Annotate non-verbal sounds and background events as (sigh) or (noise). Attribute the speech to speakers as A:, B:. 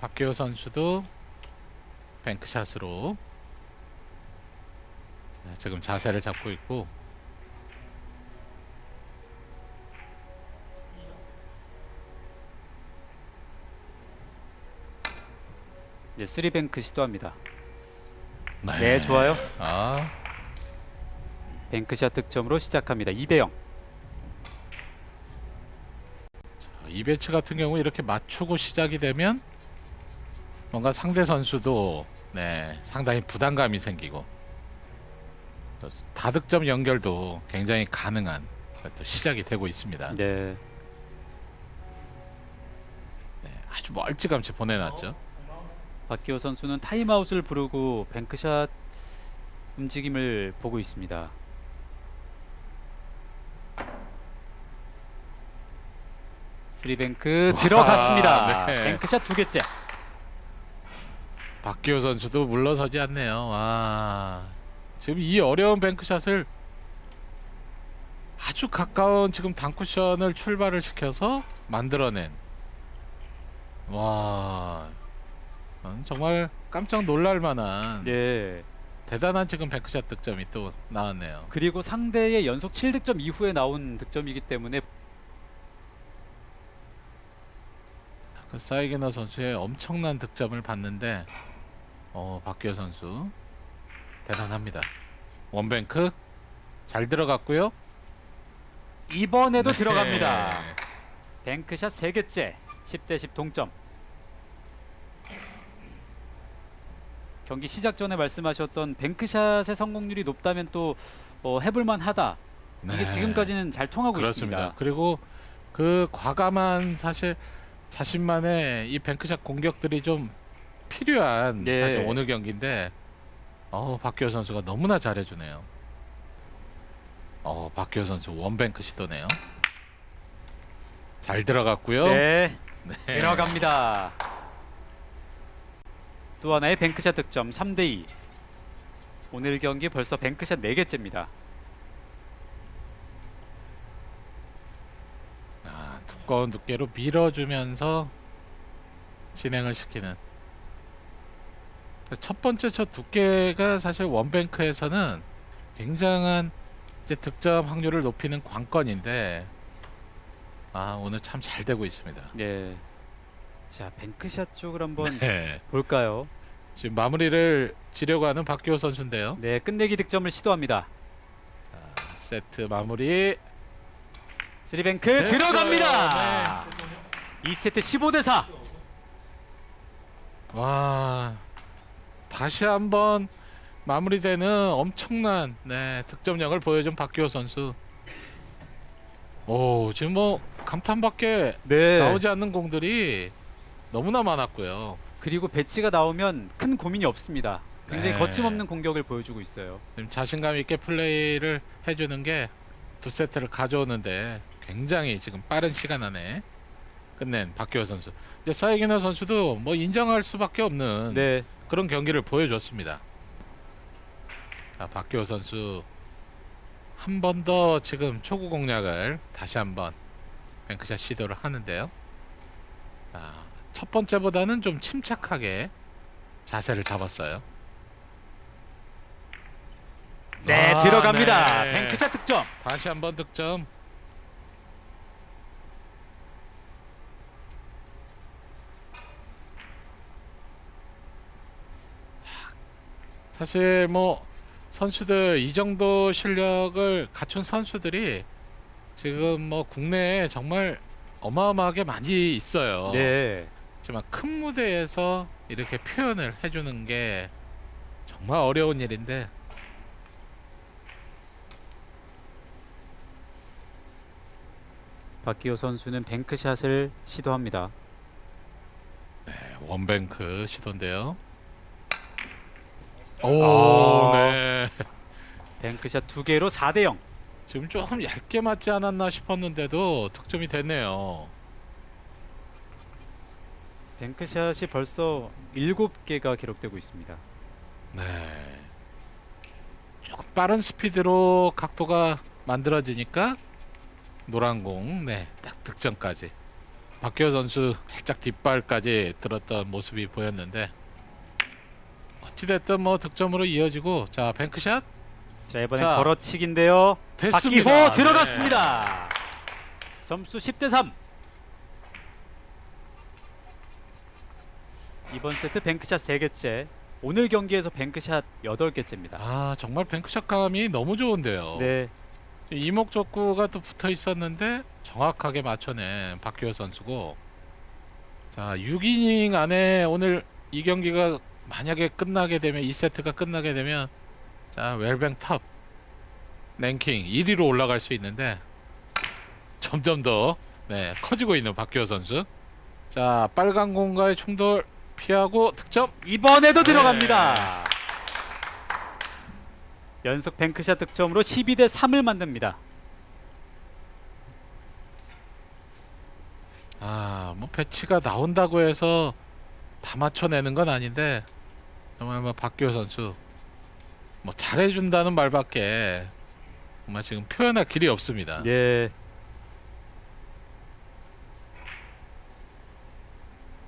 A: 박기호 선수도 뱅크샷으로 자, 지금 자세를 잡고 있고
B: 네, 쓰리뱅크 시도합니다. 네, 좋아요.
A: 아,
B: 뱅크샷 득점으로 시작합니다. 2대 0.
A: 이 배치 같은 경우 이렇게 맞추고 시작이 되면 뭔가 상대 선수도 네 상당히 부담감이 생기고 또 다득점 연결도 굉장히 가능한 또 시작이 되고 있습니다.
B: 네.
A: 네, 아주 멀찌감치 보내놨죠.
B: 박기호 선수는 타임아웃을 부르고 뱅크샷 움직임을 보고 있습니다. 쓰리뱅크
A: 와,
B: 들어갔습니다.
A: 네.
B: 뱅크샷 두 개째.
A: 박기호 선수도 물러서지 않네요. 와 지금 이 어려운 뱅크샷을 아주 가까운 지금 단쿠션을 출발을 시켜서 만들어낸 와 어, 정말 깜짝 놀랄 만한
B: 네.
A: 대단한 지금 뱅크샷 득점이 또 나왔네요.
B: 그리고 상대의 연속 7득점 이후에 나온 득점이기 때문에
A: 그 사이게너 선수의 엄청난 득점을 봤는데 어 박기호 선수 대단합니다. 원뱅크 잘 들어갔고요.
B: 이번에도
A: 네.
B: 들어갑니다. 뱅크샷 세 개째. 10대 10 동점. 경기 시작 전에 말씀하셨던 뱅크샷의 성공률이 높다면 또 어, 해볼만 하다. 이게
A: 네.
B: 지금까지는 잘 통하고
A: 그렇습니다.
B: 있습니다.
A: 그리고 그 과감한 사실 자신만의 이 뱅크샷 공격들이 좀 필요한
B: 네.
A: 사실 오늘 경기인데 어 박기호 선수가 너무나 잘해주네요. 어 박기호 선수 원뱅크 시도네요. 잘 들어갔고요.
B: 네,
A: 네.
B: 들어갑니다. 또 하나의 뱅크샷 득점 3대 2. 오늘 경기 벌써 뱅크샷 4개째입니다.
A: 아, 두꺼운 두께로 밀어주면서 진행을 시키는 첫 번째 저 두께가 사실 원뱅크에서는 굉장한 이제 득점 확률을 높이는 관건인데 아 오늘 참 잘 되고 있습니다.
B: 네. 자, 뱅크샷 쪽을 한번
A: 네.
B: 볼까요?
A: 지금 마무리를 지려고 하는 박기호 선수인데요.
B: 네, 끝내기 득점을 시도합니다.
A: 자, 세트 마무리. 됐어요.
B: 들어갑니다. 2세트 15 대 4.
A: 와 다시 한번 마무리되는 엄청난 네, 득점력을 보여준 박기호 선수. 오 지금 뭐 감탄밖에
B: 네.
A: 나오지 않는 공들이 너무나 많았고요.
B: 그리고 배치가 나오면 큰 고민이 없습니다. 굉장히
A: 네.
B: 거침없는 공격을 보여주고 있어요.
A: 지금 자신감 있게 플레이를 해주는 게 두 세트를 가져오는데 굉장히 지금 빠른 시간 안에 끝낸 박기호 선수. 이제 사이기너 선수도 뭐 인정할 수밖에 없는
B: 네.
A: 그런 경기를 보여줬습니다. 자, 박기호 선수 한 번 더 지금 초구 공략을 다시 한번 뱅크샷 시도를 하는데요. 자, 첫 번째보다는 좀 침착하게 자세를 잡았어요.
B: 네,
A: 아,
B: 들어갑니다.
A: 네.
B: 뱅크샷 득점.
A: 다시 한번 득점. 사실 뭐 선수들 이 정도 실력을 갖춘 선수들이 지금 뭐 국내에 정말 어마어마하게 많이 있어요.
B: 네.
A: 하지만 큰 무대에서 이렇게 표현을 해주는 게 정말 어려운 일인데
B: 박기호 선수는 뱅크샷을 시도합니다.
A: 네, 원뱅크 시도인데요. 오,
B: 아.
A: 네. (laughs)
B: 뱅크샷 두 개로 4대 0.
A: 지금 조금 얇게 맞지 않았나 싶었는데도 득점이 됐네요.
B: 뱅크샷이 벌써 7개가 기록되고 있습니다.
A: 네. 조금 빠른 스피드로 각도가 만들어지니까 노란 공, 네, 딱 득점까지. 박기호 선수 살짝 뒷발까지 들었던 모습이 보였는데 어찌됐든 뭐 득점으로 이어지고 자 뱅크샷
B: 자 이번엔
A: 자,
B: 걸어치기인데요.
A: 됐습니다.
B: 박기호
A: 네.
B: 들어갔습니다. 점수 10대 3. 이번 세트 뱅크샷 3개째. 오늘 경기에서 뱅크샷 8개째입니다.
A: 아 정말 뱅크샷 감이 너무 좋은데요.
B: 네.
A: 이목적구가 또 붙어 있었는데 정확하게 맞춰낸 박기호 선수고 자 6이닝 안에 오늘 이 경기가 만약에 끝나게 되면 이 세트가 끝나게 되면 자 웰뱅 탑 랭킹 1위로 올라갈 수 있는데 점점 더 네, 커지고 있는 박기호 선수 자 빨간 공과의 충돌 피하고 득점
B: 이번에도
A: 네.
B: 들어갑니다. 연속 뱅크샷 득점으로 12대 3을 만듭니다.
A: 아, 뭐 배치가 나온다고 해서 다 맞춰내는 건 아닌데 정말 뭐 박기호 선수 뭐 잘해준다는 말밖에 정말 지금 표현할 길이 없습니다.
B: 예.